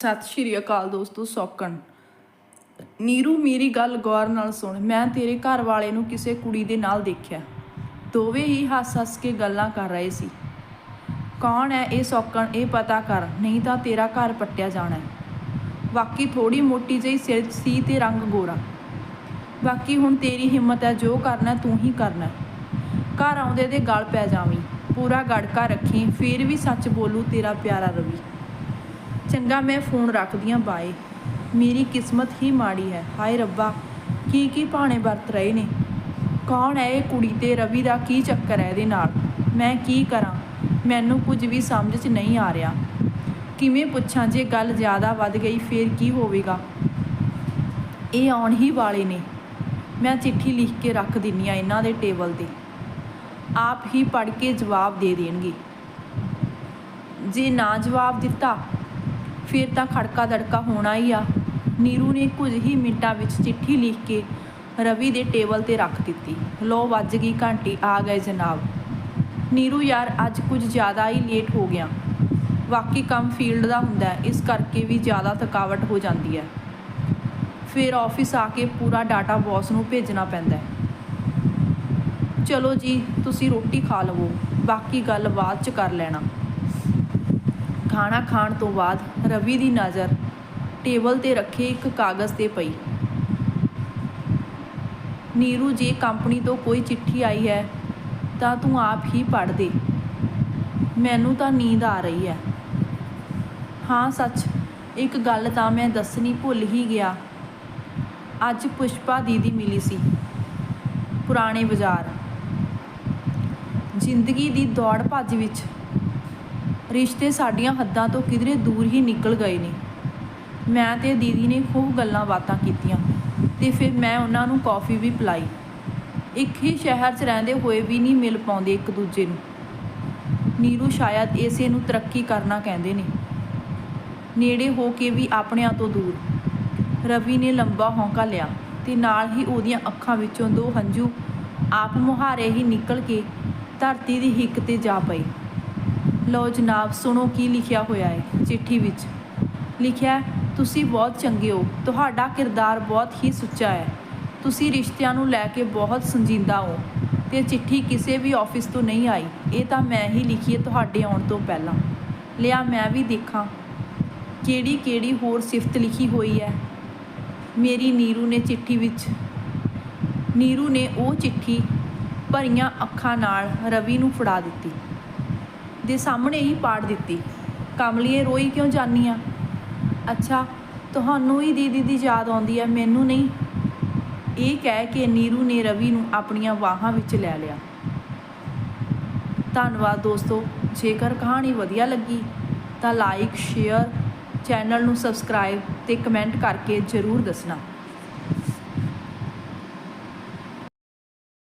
ਸਤਿ ਸ਼੍ਰੀ ਅਕਾਲ ਦੋਸਤੋ, ਸੌਕਣ। ਨੀਰੂ, ਮੇਰੀ ਗੱਲ ਗੌਰ ਨਾਲ ਸੁਣ। ਮੈਂ ਤੇਰੇ ਘਰ ਵਾਲੇ ਨੂੰ ਕਿਸੇ ਕੁੜੀ ਦੇ ਨਾਲ ਦੇਖਿਆ। ਦੋਵੇਂ ਹੀ ਹੱਸ-ਹੱਸ ਕੇ ਗੱਲਾਂ ਕਰ ਰਹੇ ਸੀ। ਕੌਣ ਹੈ ਇਹ ਸੌਕਣ, ਇਹ ਪਤਾ ਕਰ। ਨਹੀਂ ਤਾਂ ਤੇਰਾ ਘਰ ਪੱਟਿਆ ਜਾਣਾ ਹੈ ਬਾਕੀ ਥੋੜੀ ਮੋਟੀ ਜਿਹੀ ਸਿਰ ਸੀ ਤੇ ਰੰਗ ਗੋਰਾ। ਬਾਕੀ ਹੁਣ ਤੇਰੀ ਹਿੰਮਤ ਹੈ ਜੋ ਕਰਨਾ ਤੂੰ ਹੀ ਕਰਨਾ। ਘਰ ਆਉਂਦੇ ਦੇ ਗਲ ਪੈ ਜਾਵੀਂ। ਪੂਰਾ ਗੜਕਾ ਰੱਖੀ, ਫੇਰ ਵੀ ਸੱਚ ਬੋਲੂ ਤੇਰਾ ਪਿਆਰਾ ਰਵੀ। ਚੰਗਾ ਮੈਂ ਫੋਨ ਰੱਖਦੀ ਆਂ, ਬਾਏ। ਮੇਰੀ ਕਿਸਮਤ ਹੀ ਮਾੜੀ ਹੈ। ਹਾਏ ਰੱਬਾ, ਕੀ ਕੀ ਭਾਣੇ ਵਰਤ ਰਹੇ ਨੇ? ਕੌਣ ਹੈ ਇਹ ਕੁੜੀ ਤੇ ਰਵੀ ਦਾ ਕੀ ਚੱਕਰ ਹੈ ਇਹਦੇ ਨਾਲ? ਮੈਂ ਕੀ ਕਰਾਂ? ਮੈਨੂੰ ਕੁਝ ਵੀ ਸਮਝ 'ਚ ਨਹੀਂ ਆ ਰਿਹਾ। ਕਿਵੇਂ ਪੁੱਛਾਂ, ਜੇ ਗੱਲ ਜ਼ਿਆਦਾ ਵੱਧ ਗਈ, ਫੇਰ ਕੀ ਹੋਵੇਗਾ? ਇਹ ਆਉਣ ਹੀ ਵਾਲੇ ਨੇ। ਮੈਂ ਚਿੱਠੀ ਲਿਖ ਕੇ ਰੱਖ ਦਿੰਨੀ ਆ ਇਹਨਾਂ ਦੇ ਟੇਬਲ ਤੇ। ਆਪ ਹੀ ਪੜ੍ਹ ਕੇ ਜਵਾਬ ਦੇ ਦੇਣਗੇ। ਜੇ ਨਾ ਜਵਾਬ ਦਿੱਤਾ ਫਿਰ ਤਾਂ ਖੜਕਾ ਦੜਕਾ ਹੋਣਾ ਹੀ ਆ। ਨੀਰੂ ਨੇ ਕੁਝ ਹੀ ਮਿੰਟਾਂ ਵਿੱਚ ਚਿੱਠੀ ਲਿਖ ਕੇ ਰਵੀ ਦੇ ਟੇਬਲ ਤੇ ਰੱਖ ਦਿੱਤੀ। ਲੋ ਵੱਜ ਗਈ ਘੰਟੀ, ਆ ਗਏ ਜਨਾਬ। ਨੀਰੂ, ਯਾਰ, ਅੱਜ ਕੁਝ ਜ਼ਿਆਦਾ ਹੀ ਲੇਟ ਹੋ ਗਿਆ। ਬਾਕੀ ਕੰਮ ਫੀਲਡ ਦਾ ਹੁੰਦਾ ਹੈ, ਇਸ ਕਰਕੇ ਵੀ ਜ਼ਿਆਦਾ ਥਕਾਵਟ ਹੋ ਜਾਂਦੀ ਹੈ। ਫਿਰ ਆਫਿਸ ਆ ਕੇ ਪੂਰਾ ਡਾਟਾ ਬੌਸ ਨੂੰ ਭੇਜਣਾ ਪੈਂਦਾ ਹੈ। ਚਲੋ ਜੀ, ਤੁਸੀਂ ਰੋਟੀ ਖਾ ਲਵੋ, ਬਾਕੀ ਗੱਲ ਬਾਅਦ ਚ ਕਰ ਲੈਣਾ। ਖਾਣਾ ਖਾਣ ਤੋਂ ਬਾਅਦ ਰਵੀ ਦੀ ਨਜ਼ਰ ਟੇਬਲ ਤੇ ਰੱਖੇ ਇੱਕ ਕਾਗਜ਼ ਤੇ ਪਈ। ਨੀਰੂ, ਜੇ ਕੰਪਨੀ ਤੋਂ ਕੋਈ ਚਿੱਠੀ ਆਈ ਹੈ, ਤਾਂ ਤੂੰ ਆਪ ਹੀ ਪੜ੍ਹ ਦੇ। ਮੈਨੂੰ ਤਾਂ ਨੀਂਦ ਆ ਰਹੀ ਹੈ। ਹਾਂ, ਸੱਚ, ਇੱਕ ਗੱਲ ਤਾਂ ਮੈਂ ਦੱਸਣੀ ਭੁੱਲ ਹੀ ਗਿਆ। ਅੱਜ ਪੁਸ਼ਪਾ ਦੀਦੀ ਮਿਲੀ ਸੀ, ਪੁਰਾਣੇ ਬਾਜ਼ਾਰ। ਜ਼ਿੰਦਗੀ ਦੀ ਦੌੜ ਭੱਜ ਵਿੱਚ ਰਿਸ਼ਤੇ ਸਾਡੀਆਂ ਹੱਦਾਂ ਤੋਂ ਕਿਧਰੇ ਦੂਰ ਹੀ ਨਿਕਲ ਗਏ ਨੇ। ਮੈਂ ਤੇ ਦੀਦੀ ਨੇ ਖੂਬ ਗੱਲਾਂ ਬਾਤਾਂ ਕੀਤੀਆਂ ਤੇ ਫਿਰ ਮੈਂ ਉਹਨਾਂ ਨੂੰ ਕੌਫੀ ਵੀ ਪਿਲਾਈ। ਇੱਕ ਹੀ ਸ਼ਹਿਰ 'ਚ ਰਹਿੰਦੇ ਹੋਏ ਵੀ ਨਹੀਂ ਮਿਲ ਪਾਉਂਦੇ ਇੱਕ ਦੂਜੇ ਨੂੰ। ਨੀਰੂ ਸ਼ਾਇਦ ਇਸੇ ਨੂੰ ਤਰੱਕੀ ਕਰਨਾ ਕਹਿੰਦੇ ਨੇ। ਨੇੜੇ ਹੋ ਕੇ ਵੀ ਆਪਣਿਆਂ ਤੋਂ ਦੂਰ। ਰਵੀ ਨੇ ਲੰਬਾ ਹੌਂਕਾ ਲਿਆ ਤੇ ਨਾਲ ਹੀ ਉਹਦੀਆਂ ਅੱਖਾਂ ਵਿੱਚੋਂ ਦੋ ਹੰਝੂ ਆਪ ਮੁਹਾਰੇ ਹੀ ਨਿਕਲ ਕੇ ਧਰਤੀ ਦੀ ਹਿੱਕ ਤੇ ਜਾ ਪਏ। ਲਓ ਜਨਾਬ, ਸੁਣੋ ਕੀ ਲਿਖਿਆ ਹੋਇਆ ਹੈ ਚਿੱਠੀ ਵਿੱਚ। ਲਿਖਿਆ ਤੁਸੀਂ ਬਹੁਤ ਚੰਗੇ ਹੋ, ਤੁਹਾਡਾ ਕਿਰਦਾਰ ਬਹੁਤ ਹੀ ਸੁੱਚਾ ਹੈ। ਤੁਸੀਂ ਰਿਸ਼ਤਿਆਂ ਨੂੰ ਲੈ ਕੇ ਬਹੁਤ ਸੰਜੀਦਾ ਹੋ ਤੇ ਚਿੱਠੀ ਕਿਸੇ ਵੀ ਆਫਿਸ ਤੋਂ ਨਹੀਂ ਆਈ। ਇਹ ਤਾਂ ਮੈਂ ਹੀ ਲਿਖੀ ਹੈ ਤੁਹਾਡੇ ਆਉਣ ਤੋਂ ਪਹਿਲਾਂ। ਲਿਆ, ਮੈਂ ਵੀ ਦੇਖਾਂ ਕਿਹੜੀ ਕਿਹੜੀ ਹੋਰ ਸਿਫਤ ਲਿਖੀ ਹੋਈ ਹੈ। ਮੇਰੀ ਨੀਰੂ ਨੇ ਚਿੱਠੀ ਵਿੱਚ। ਨੀਰੂ ਨੇ ਉਹ ਚਿੱਠੀ ਭਰੀਆਂ ਅੱਖਾਂ ਨਾਲ ਰਵੀ ਨੂੰ ਫੜਾ ਦਿੱਤੀ। ਦੇ ਸਾਹਮਣੇ ਹੀ ਪਾੜ ਦਿੱਤੀ। ਕਮਲੀਏ, ਰੋਈ ਕਿਉਂ ਜਾਨੀ ਆ? ਅੱਛਾ, ਤੁਹਾਨੂੰ ਹੀ ਦੀਦੀ ਦੀ ਯਾਦ ਆਉਂਦੀ ਹੈ ਮੈਨੂੰ ਨਹੀਂ। ਇਹ ਕਹਿ ਕੇ ਨੀਰੂ ਨੇ ਰਵੀ ਨੂੰ ਆਪਣੀਆਂ ਬਾਹਾਂ ਵਿੱਚ ਲੈ ਲਿਆ। ਧੰਨਵਾਦ ਦੋਸਤੋ, ਜੇਕਰ ਕਹਾਣੀ ਵਧੀਆ ਲੱਗੀ, ਤਾਂ ਲਾਈਕ ਸ਼ੇਅਰ ਚੈਨਲ ਨੂੰ ਸਬਸਕ੍ਰਾਈਬ ਤੇ ਕਮੈਂਟ ਕਰਕੇ ਜ਼ਰੂਰ ਦੱਸਣਾ।